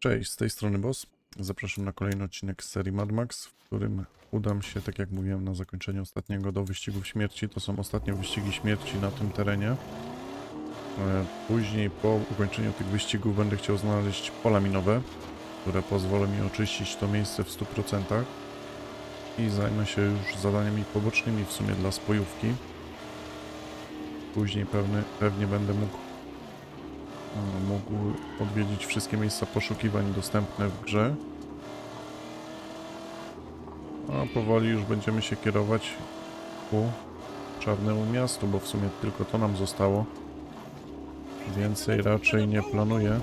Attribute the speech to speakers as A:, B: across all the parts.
A: Cześć, z tej strony Boss. Zapraszam na kolejny odcinek z serii Mad Max, w którym udam się, tak jak mówiłem na zakończeniu ostatniego, do wyścigów śmierci. To są ostatnie wyścigi śmierci na tym terenie. E, Później, po ukończeniu tych wyścigów, będę chciał znaleźć pola minowe, które pozwolą mi oczyścić to miejsce w 100% i zajmę się już zadaniami pobocznymi w sumie dla spojówki. Później pewny, pewnie będę mógł mógł odwiedzić wszystkie miejsca poszukiwań dostępne w grze. A powoli już będziemy się kierować ku Czarnemu Miastu, bo w sumie tylko to nam zostało. Więcej raczej nie planuję.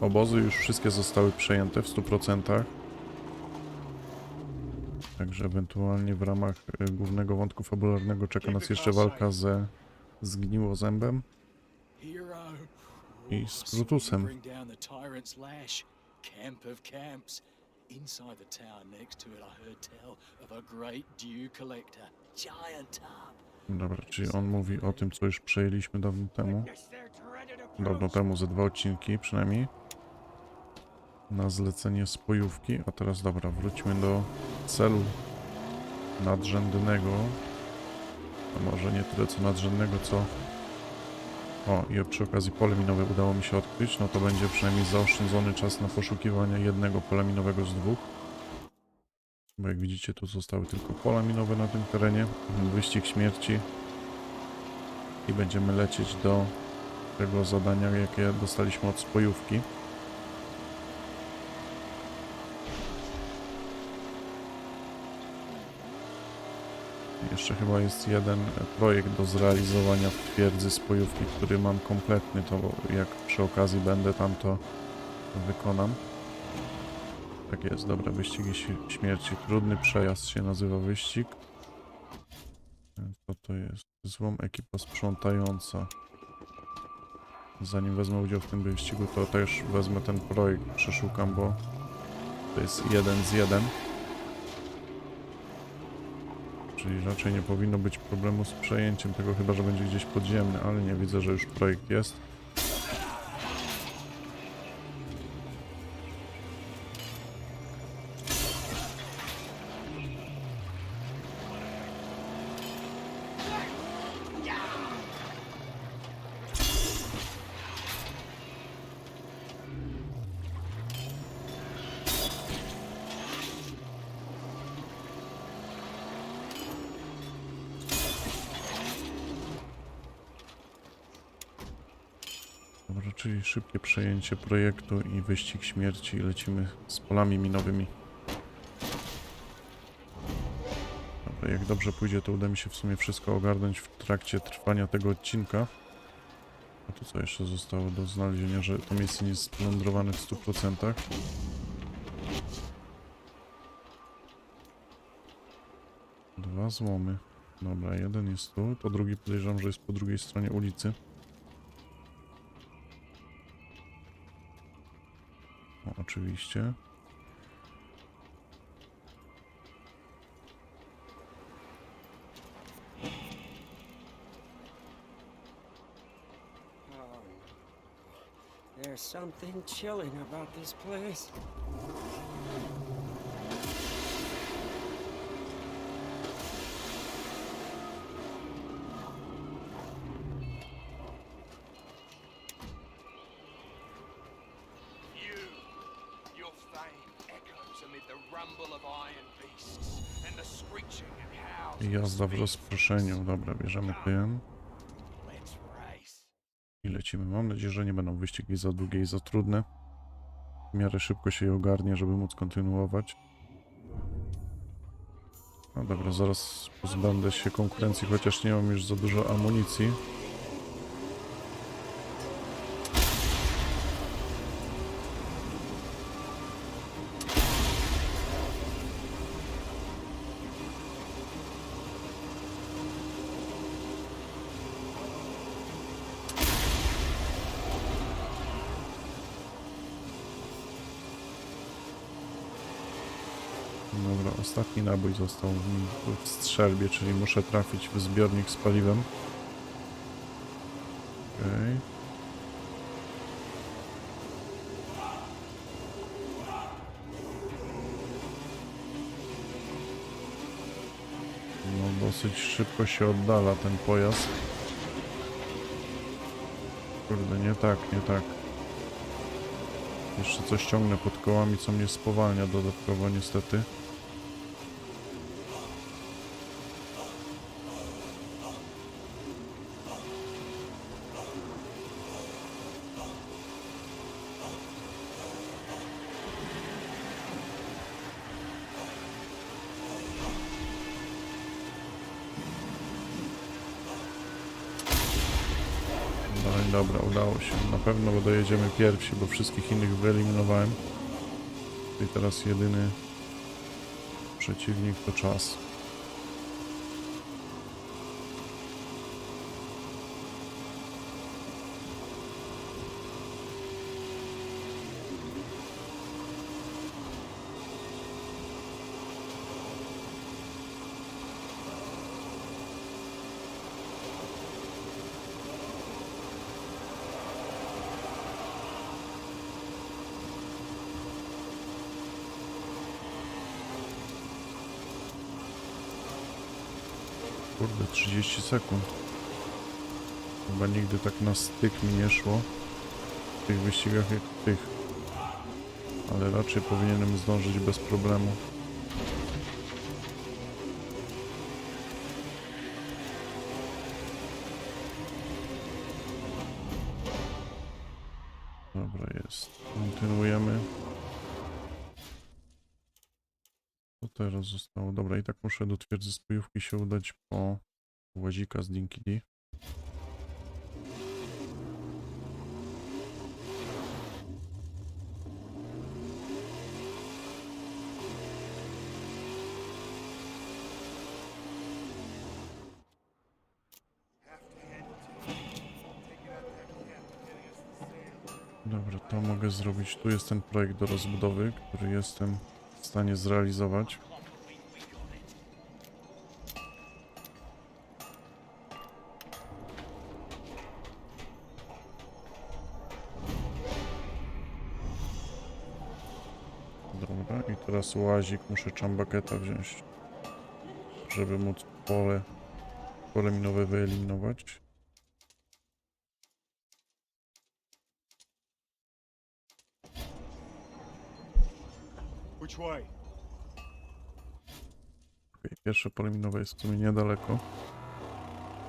A: Obozy już wszystkie zostały przejęte w 100%. Także ewentualnie w ramach y, głównego wątku fabularnego czeka nas jeszcze walka ze zgniłozębem.
B: Hero.
A: I z Brutusem.
B: Bring down the tyrant's lash. Camp of camps. Inside the town next to it, I heard tell of a great dew collector. Giant top.
A: Dobra, czyli on mówi o tym, co już przejęliśmy dawno temu. Dawno temu, ze dwa odcinki przynajmniej. Na zlecenie spojówki. A teraz dobra, wróćmy do celu nadrzędnego. A może nie tyle co nadrzędnego, co... O, i przy okazji pole minowe udało mi się odkryć, no to będzie przynajmniej zaoszczędzony czas na poszukiwanie jednego pola minowego z dwóch. Bo jak widzicie, tu zostały tylko pola minowe na tym terenie. Wyścig śmierci. I będziemy lecieć do tego zadania, jakie dostaliśmy od spojówki. Jeszcze chyba jest jeden projekt do zrealizowania w twierdzy spojówki, który mam kompletny, to jak przy okazji będę tam, to wykonam. Tak jest, dobra, wyścigi śi- śmierci. Trudny przejazd się nazywa wyścig. Co to jest? Złom ekipa sprzątająca. Zanim wezmę udział w tym wyścigu, to też wezmę ten projekt, przeszukam, bo to jest jeden z jeden. Czyli raczej nie powinno być problemu z przejęciem tego, chyba że będzie gdzieś podziemny, ale nie widzę, że już projekt jest. Dobra, szybkie przejęcie projektu i wyścig śmierci i lecimy z polami minowymi. Dobra, jak dobrze pójdzie, to uda mi się w sumie wszystko ogarnąć w trakcie trwania tego odcinka. A tu co jeszcze zostało do znalezienia, że to miejsce nie jest splądrowane w 100%. Dwa złomy. Dobra, jeden jest tu, to drugi podejrzewam, że jest po drugiej stronie ulicy. Oczywiście.
C: There's something chilling about this place.
A: W rozproszeniu. Dobra, bierzemy
D: race.
A: i lecimy. Mam nadzieję, że nie będą wyścigi za długie i za trudne. W miarę szybko się je ogarnie, żeby móc kontynuować. No dobra, zaraz pozbędę się konkurencji, chociaż nie mam już za dużo amunicji. ostatni nabój został w strzelbie, czyli muszę trafić w zbiornik z paliwem. Okay. No dosyć szybko się oddala ten pojazd. Kurde, nie tak, nie tak. Jeszcze coś ciągnę pod kołami, co mnie spowalnia dodatkowo niestety. Dobra, udało się. Na pewno dojedziemy pierwsi, bo wszystkich innych wyeliminowałem. I teraz jedyny przeciwnik to czas. Kurde, 30 sekund. Chyba nigdy tak na styk mi nie szło w tych wyścigach jak tych. Ale raczej powinienem zdążyć bez problemu. Dobra, jest. Kontynuujemy. Co teraz zostało? Dobra, i tak muszę do twierdzy spojówki się udać po łazika z Dinky D. Dobra, to mogę zrobić. Tu jest ten projekt do rozbudowy, który jestem w stanie zrealizować. Teraz łazik muszę czambaketa wziąć, żeby móc pole, pole minowe wyeliminować.
D: Which way?
A: Okej, pierwsze pole minowe jest w sumie niedaleko.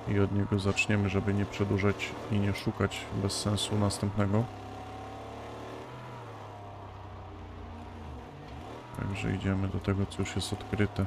A: I od niego zaczniemy, żeby nie przedłużać i nie szukać bez sensu następnego. Także idziemy do tego, co już jest odkryte.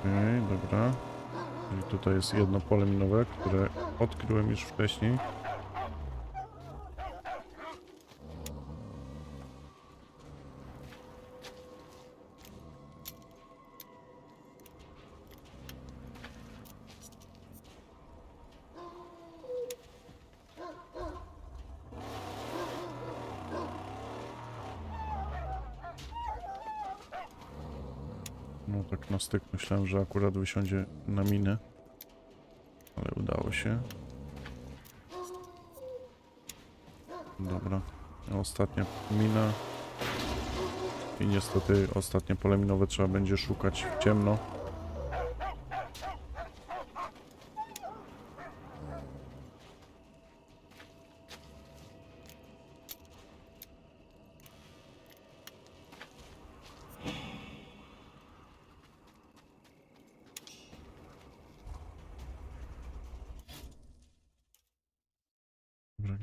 A: Okej, dobra. Czyli tutaj jest jedno pole minowe, które odkryłem już wcześniej. No tak na styk myślałem, że akurat wysiądzie na minę. Ale udało się. Dobra. Ostatnia mina. I niestety ostatnie pole minowe trzeba będzie szukać w ciemno.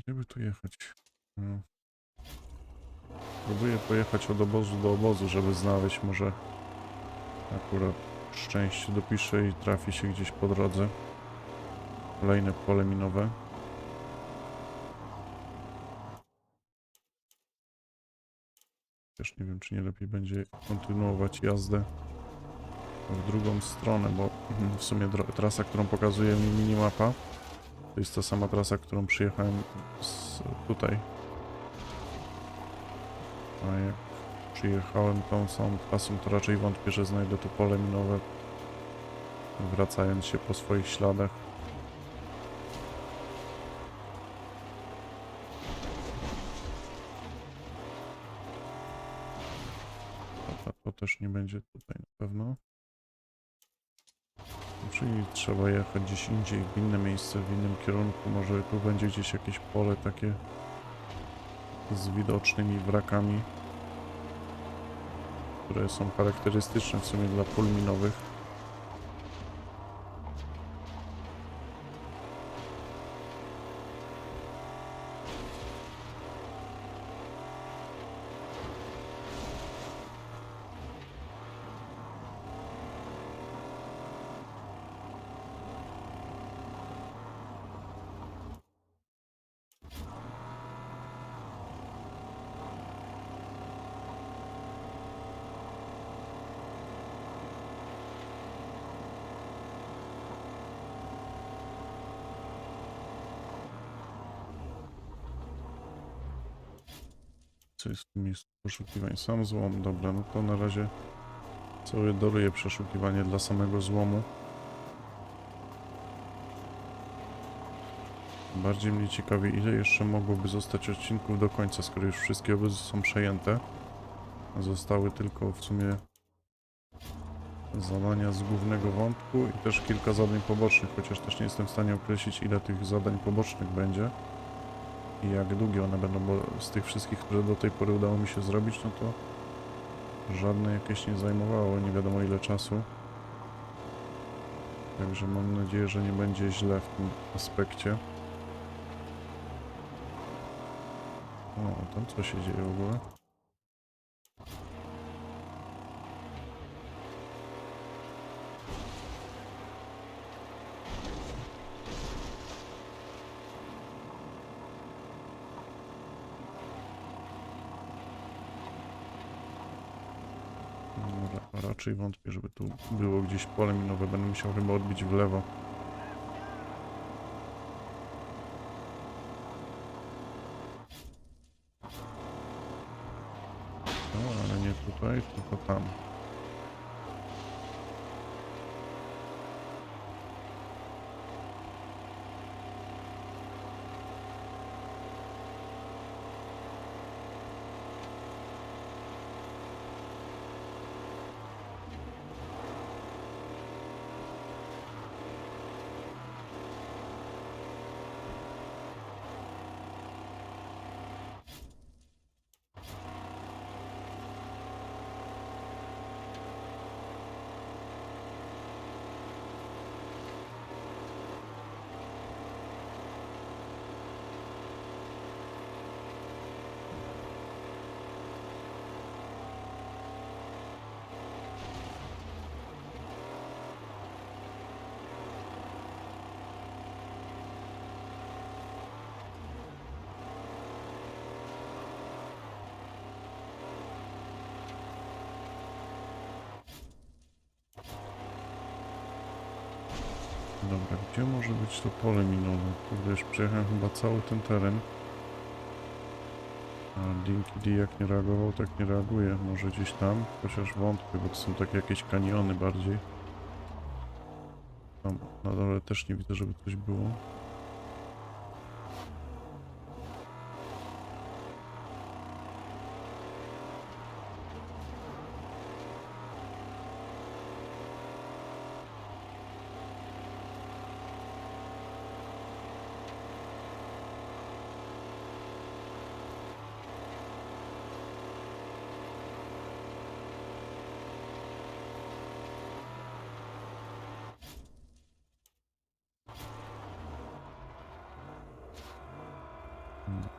A: Gdzie by tu jechać? No. Próbuję pojechać od obozu do obozu, żeby znaleźć może akurat szczęście dopiszę i trafi się gdzieś po drodze. Kolejne pole minowe. Też nie wiem, czy nie lepiej będzie kontynuować jazdę w drugą stronę, bo w sumie trasa, którą pokazuje mi minimapa, to jest ta sama trasa, którą przyjechałem z tutaj. A jak przyjechałem tą samą trasą, to raczej wątpię, że znajdę to pole minowe, wracając się po swoich śladach. To też nie będzie tutaj na pewno. Czyli trzeba jechać gdzieś indziej, w inne miejsce, w innym kierunku. Może tu będzie gdzieś jakieś pole takie z widocznymi wrakami, które są charakterystyczne w sumie dla pól minowych. Co jest w miejscu poszukiwań? Sam złom, dobra, no to na razie sobie daruję przeszukiwanie dla samego złomu. Bardziej mnie ciekawi, ile jeszcze mogłoby zostać odcinków do końca, skoro już wszystkie obozy są przejęte. Zostały tylko w sumie zadania z głównego wątku i też kilka zadań pobocznych, chociaż też nie jestem w stanie określić, ile tych zadań pobocznych będzie i jak długie one będą, bo z tych wszystkich, które do tej pory udało mi się zrobić, no to żadne jakieś nie zajmowało nie wiadomo ile czasu. Także mam nadzieję, że nie będzie źle w tym aspekcie. O, tam co się dzieje w ogóle? No, ra- raczej wątpię, żeby tu było gdzieś pole minowe. Będę musiał chyba odbić w lewo. No, ale nie tutaj, tylko tam. Dobra, gdzie może być to pole minowe? Kurde, już przejechałem chyba cały ten teren. A Dinky D jak nie reagował, tak nie reaguje. Może gdzieś tam, chociaż wątpię, bo to są takie jakieś kaniony bardziej. Tam na dole też nie widzę, żeby coś było.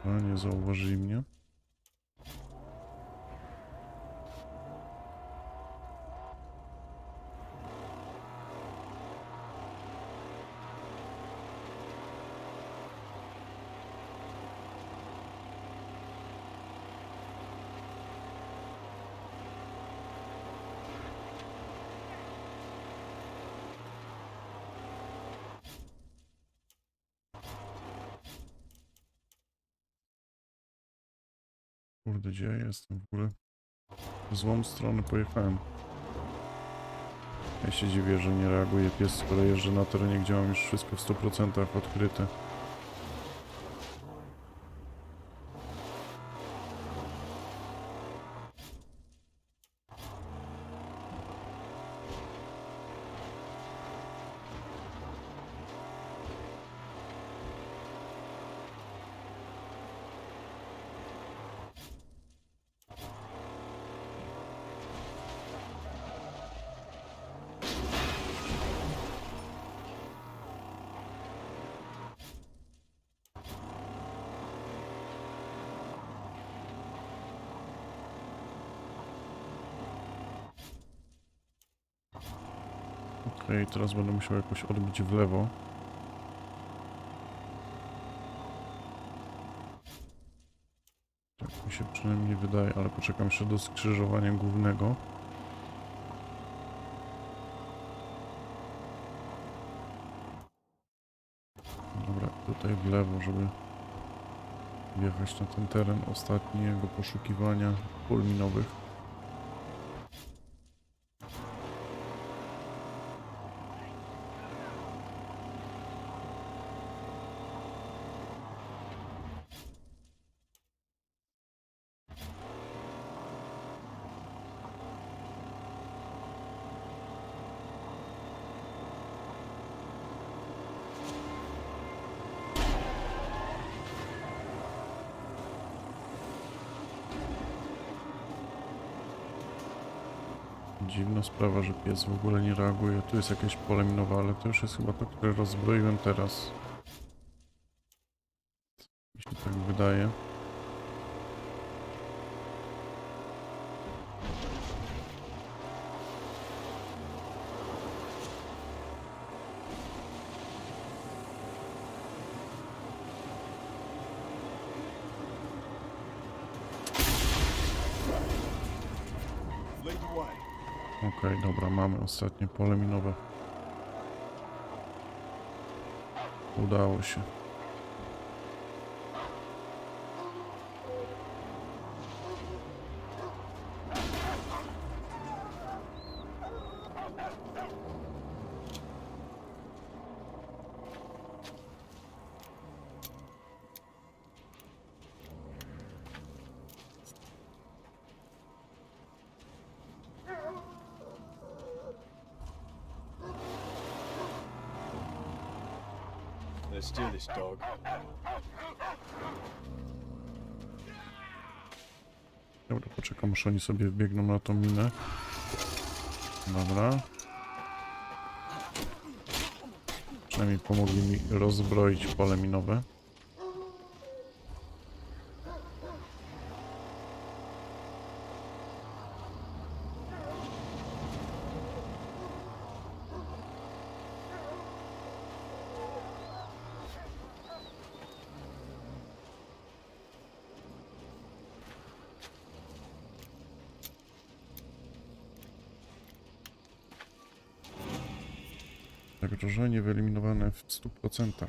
A: A, nie zauważyli mnie. Kurde, gdzie ja jestem w ogóle? W złą stronę pojechałem. Ja się dziwię, że nie reaguje pies, skoro jeżdżę na terenie, gdzie mam już wszystko w 100% odkryte. Okej, teraz będę musiał jakoś odbić w lewo. Tak mi się przynajmniej wydaje, ale poczekam jeszcze do skrzyżowania głównego. Dobra, tutaj w lewo, żeby wjechać na ten teren ostatniego poszukiwania pól minowych. Dziwna sprawa, że pies w ogóle nie reaguje. Tu jest jakieś pole minowe, ale to już jest chyba to, które rozbroiłem teraz. Mi się tak wydaje. Okej, dobra, mamy ostatnie pole minowe. Udało się.
B: Let's do this, dog.
A: Dobra, poczekam, aż oni sobie wbiegną na tą minę. Dobra. Przynajmniej pomogli mi rozbroić pole minowe. W 100%.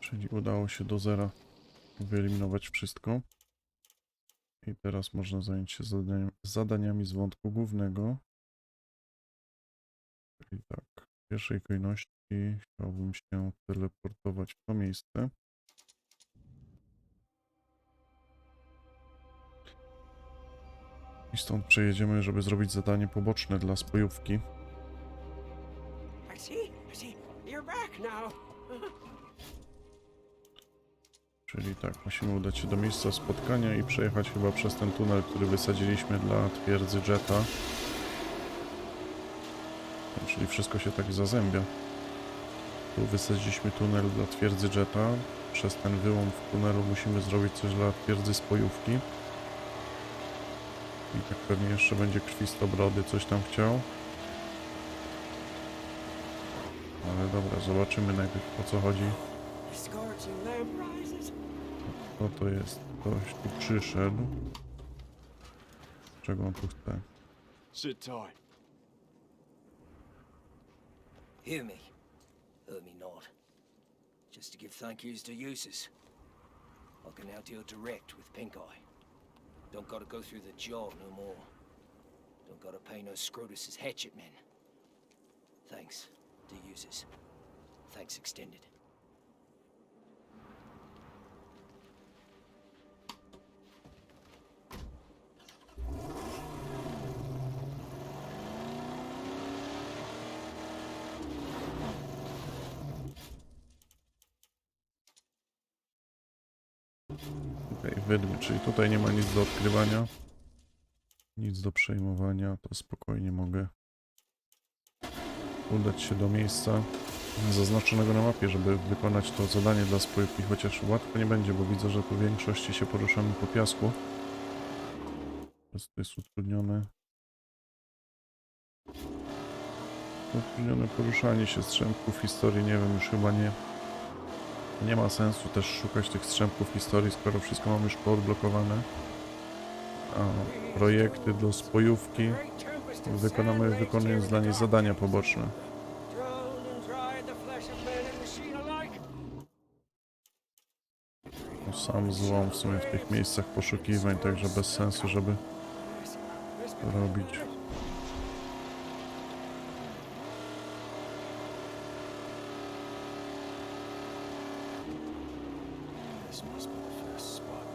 A: Czyli udało się do zera wyeliminować wszystko. I teraz można zająć się zadaniami, zadaniami z wątku głównego. Czyli tak, w pierwszej kolejności chciałbym się teleportować w to miejsce. I stąd przejedziemy, żeby zrobić zadanie poboczne dla spojówki. Czyli tak, musimy udać się do miejsca spotkania i przejechać chyba przez ten tunel, który wysadziliśmy dla twierdzy Jetta. Czyli wszystko się tak zazębia. Tu wysadziliśmy tunel dla twierdzy Jetta, przez ten wyłom w tunelu musimy zrobić coś dla twierdzy spojówki. I tak pewnie jeszcze będzie krwistobrody coś tam chciał. Ale dobra, zobaczymy najpierw o co chodzi. Co to jest? Ktoś tu przyszedł. Czego on tu chce?
E: Sit tight.
F: Hear me. Hear me not. Just to give thank yous to uses. I can now deal direct with Pink Eye. Don't gotta go through the jaw no more. Don't gotta pay no Scrotus's hatchet men. Thanks to uses. Thanks extended.
A: Wydmy, czyli tutaj nie ma nic do odkrywania. Nic do przejmowania, to spokojnie mogę udać się do miejsca zaznaczonego na mapie, żeby wykonać to zadanie dla spółki, chociaż łatwo nie będzie, bo widzę, że w większości się poruszamy po piasku. To jest utrudnione. Utrudnione poruszanie się strzępków historii, nie wiem, już chyba nie. Nie ma sensu też szukać tych strzępków historii, skoro wszystko mam już poodblokowane. A projekty do spojówki
C: Of
A: wykonamy wykonując dla niej zadania poboczne. No, Sam złom w sumie w tych miejscach poszukiwań, także bez sensu, żeby robić.
E: This must be the first spot.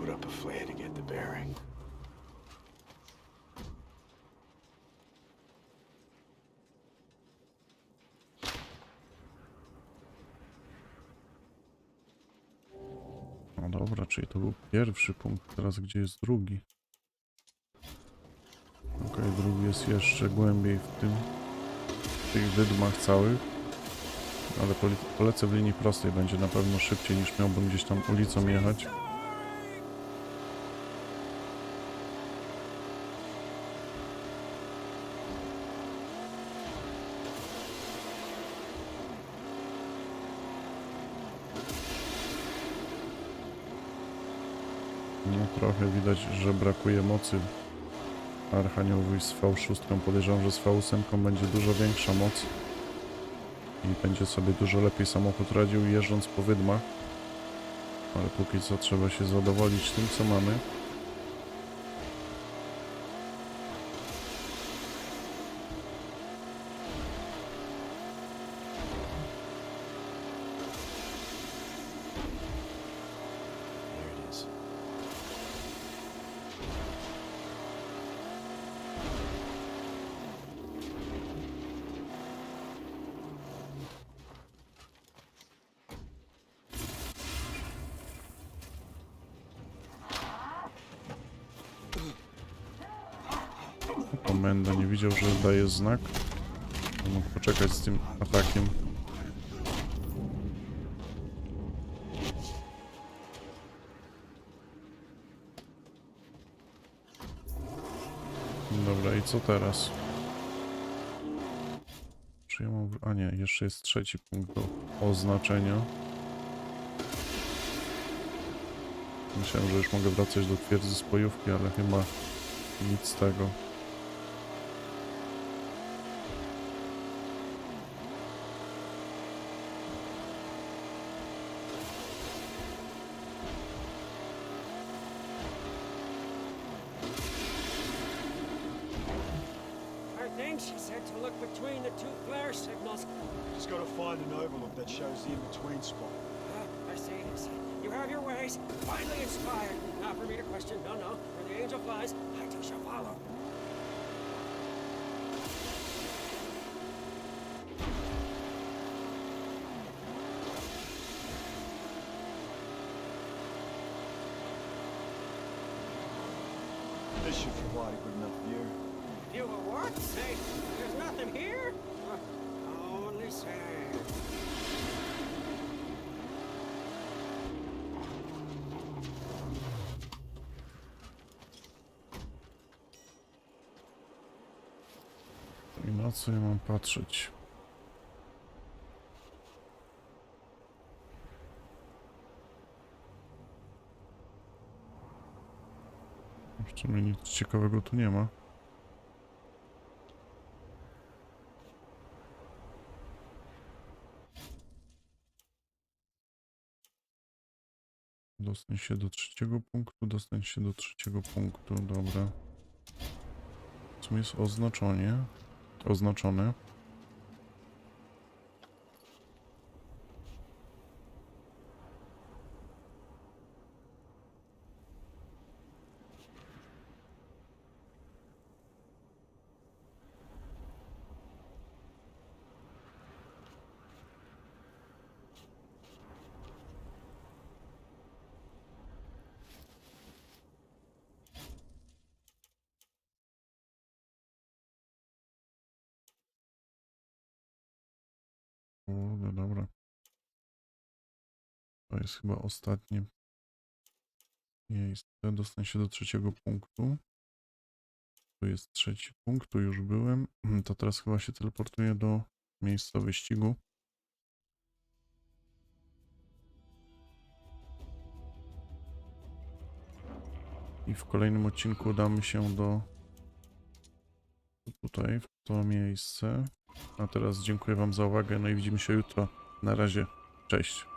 E: Put up a flare to get the bearing.
A: No dobra, czyli to był pierwszy punkt, teraz gdzie jest drugi? Okej, drugi jest jeszcze głębiej w tym, w tych wydmach całych. Ale pole- polecę w linii prostej, będzie na pewno szybciej niż miałbym gdzieś tam ulicą jechać. Trochę widać, że brakuje mocy Archaniowi z V6. Podejrzewam, że z V8 będzie dużo większa moc i będzie sobie dużo lepiej samochód radził jeżdżąc po wydmach. Ale póki co trzeba się zadowolić tym, co mamy. Komenda nie widział, że daje znak. Mógł poczekać z tym atakiem. Dobra, i co teraz? Czy ja mam... A nie, jeszcze jest trzeci punkt do oznaczenia. Myślałem, że już mogę wracać do twierdzy spojówki, ale chyba nic z tego.
C: She said to look between the two flare signals.
E: Just gotta find an overlook that shows the in-between spot.
C: Ah, I see, I see. You have your ways. Finally inspired. Not for me to question. No, no. Where the angel flies, I too shall follow.
E: This should provide a good enough view.
C: You were what? There's nothing here? Oh, only sand.
A: I na co ja mam patrzeć? Jeszcze mi nic ciekawego tu nie ma. Dostań się do trzeciego punktu, dostań się do trzeciego punktu, dobra. Co jest oznaczenie? Oznaczone. Kurde, dobra. To jest chyba ostatnie miejsce. Dostań się do trzeciego punktu. Tu jest trzeci punkt, tu już byłem. To teraz chyba się teleportuję do miejsca wyścigu. I w kolejnym odcinku udamy się do tutaj, w to miejsce. A teraz dziękuję Wam za uwagę, no i widzimy się jutro. Na razie, cześć.